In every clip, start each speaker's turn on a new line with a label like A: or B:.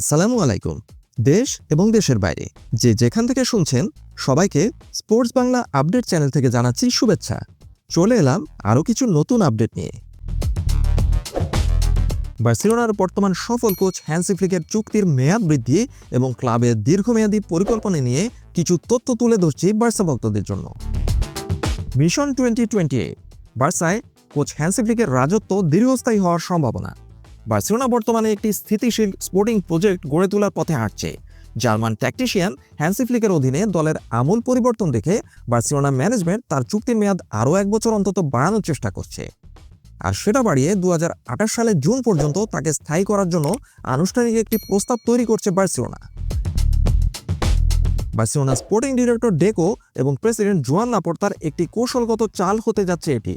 A: আসসালামু আলাইকুম। দেশ এবং দেশের বাইরে, যে যেখান থেকে শুনছেন, সবাইকে স্পোর্টস বাংলা আপডেট চ্যানেল থেকে জানাচ্ছি শুভেচ্ছা। চলে এলাম আরও কিছু নতুন আপডেট নিয়ে। বার্সেলোনার বর্তমান সফল কোচ হ্যান্সি ফ্লিকের চুক্তির মেয়াদ বৃদ্ধি এবং ক্লাবের দীর্ঘমেয়াদী পরিকল্পনা নিয়ে কিছু তথ্য তুলে ধরছি বার্সা ভক্তদের জন্য। মিশন টোয়েন্টি টোয়েন্টি বার্সায় কোচ হ্যান্সি ফ্লিকের রাজত্ব দীর্ঘস্থায়ী হওয়ার সম্ভাবনা। বার্সেলোনা বর্তমানে একটি স্থিতিশীল স্পোর্টিং প্রজেক্ট গড়ে তোলার পথে হাঁটছে। জার্মান ট্যাকটিশিয়ান হ্যান্সি ফ্লিকের অধীনে দলের আমূল পরিবর্তন দেখে বার্সেলোনা ম্যানেজমেন্ট তার চুক্তির মেয়াদ আরও এক বছর অন্তত বাড়ানোর চেষ্টা করছে। আর সেটা বাড়িয়ে দু হাজার আঠাশ সালের জুন পর্যন্ত তাকে স্থায়ী করার জন্য আনুষ্ঠানিক একটি প্রস্তাব তৈরি করছে Barcelona. Barcelona sporting director Deco এবং প্রেসিডেন্ট জোয়ান লাপোর্তার একটি কৌশলগত চাল হতে যাচ্ছে এটি।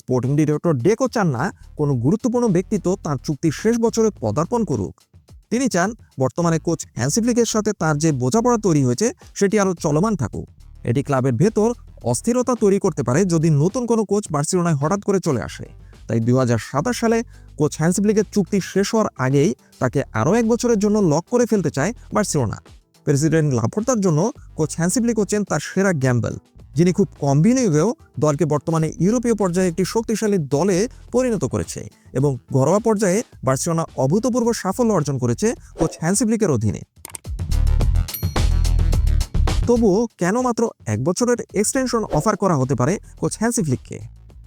A: স্পোর্টিং ডিরেক্টর ডেকো চান না কোনো গুরুত্বপূর্ণ ব্যক্তিত্ব তার চুক্তির শেষ বছরে পদার্পণ করুক। তিনি চান বর্তমানে কোচ হ্যান্সিফ্লিকের সাথে তার যে বোঝাপড়া তৈরি হয়েছে, সেটি আরও চলমান থাকুক। এটি ক্লাবের ভেতর অস্থিরতা তৈরি করতে পারে যদি নতুন কোনো কোচ বার্সিলোনায় হঠাৎ করে চলে আসে। তাই দু হাজার সাতাশ সালে কোচ হ্যান্সিফ্লিকের চুক্তি শেষ হওয়ার আগেই তাকে আরও এক বছরের জন্য লক করে ফেলতে চায় বার্সিলোনা। প্রেসিডেন্ট লাপোর্তার জন্য কোচ হ্যান্সিফ্লিক হচ্ছেন তার সেরা গ্যাম্বেল। যিনি খুব কম বিনিয়োগেও দলকে বর্তমানে ইউরোপীয় পর্যায়ে একটি শক্তিশালী দলে পরিণত করেছে এবং ঘরোয়া পর্যায়ে বার্সেলোনা অভূতপূর্ব সাফল্য অর্জন করেছে কোচ হ্যান্সিফ্লিকের অধীনে। তবুও কেন মাত্র এক বছরের এক্সটেনশন অফার করা হতে পারে কোচ হ্যান্সিফ্লিককে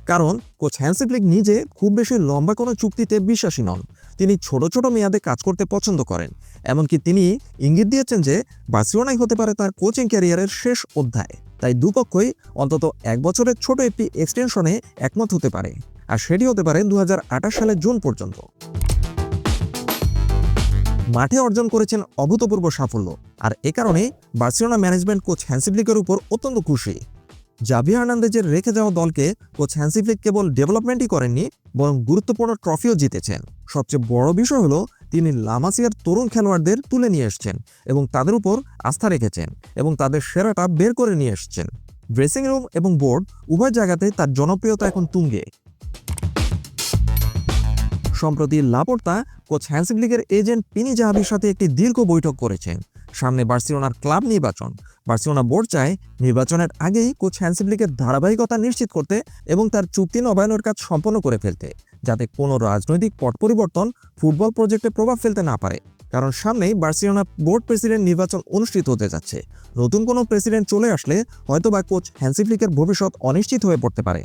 A: কারণ কোচ হ্যান্সিফ্লিক নিজে খুব বেশি লম্বা কোনো চুক্তিতে বিশ্বাসী নন। তিনি ছোট ছোট মেয়াদে কাজ করতে পছন্দ করেন। এমনকি তিনি ইঙ্গিত দিয়েছেন যে বার্সেলোনাই হতে পারে তার কোচিং ক্যারিয়ারের শেষ অধ্যায়। তাই দুপক্ষই অন্তত এক বছরের ছোট একটি এক্সটেনশনে একমত হতে পারে। আর সেটি হতে পারে দু সালের জুন পর্যন্ত। মাঠে অর্জন করেছেন অভূতপূর্ব সাফল্য। আর এ কারণে বার্সেলোনা ম্যানেজমেন্ট কোচ হ্যান্সিফ্লিকের উপর অত্যন্ত খুশি। জাভি হার্নান্দেজের রেখে যাওয়া দলকে কোচ হ্যান্সিফ্লিক কেবল ডেভেলপমেন্টই করেননি, বরং গুরুত্বপূর্ণ ট্রফিও জিতেছেন। সবচেয়ে বড় বিষয় হলো তিনি লামাসিয়ার তরুণ খেলোয়াড়দের তুলে নিয়ে এসছেন এবং তাদের উপর আস্থা রেখেছেন এবং তাদের সেরাটা বের করে নিয়ে এসছেন। ড্রেসিং রুম এবং বোর্ড উভয় জায়গাতে তার জনপ্রিয়তা এখন তুঙ্গে। সম্প্রতি লাপোর্তা কোচ হ্যান্সিফ্লিকের এজেন্ট পিনি জাহাবির সাথে একটি দীর্ঘ বৈঠক করেছেন। সামনে বার্সিলোনার ক্লাব নির্বাচন। বার্সিলোনা বোর্ড চায় নির্বাচনের আগেই কোচ হ্যান্সিফ্লিকের ধারাবাহিকতা নিশ্চিত করতে এবং তার চুক্তি নবায়নের কাজ সম্পন্ন করে ফেলতে। যাতে কোনো রাজনৈতিক পট পরিবর্তন ফুটবল প্রজেক্টে প্রভাব ফেলতে না পারে। কারণ সামনেই বার্সিলোনা বোর্ড প্রেসিডেন্ট নির্বাচন অনুষ্ঠিত হতে যাচ্ছে। নতুন কোনো প্রেসিডেন্ট চলে আসলে হয়তোবা কোচ হ্যান্সিফ্লিকের ভবিষ্যৎ অনিশ্চিত হয়ে পড়তে পারে।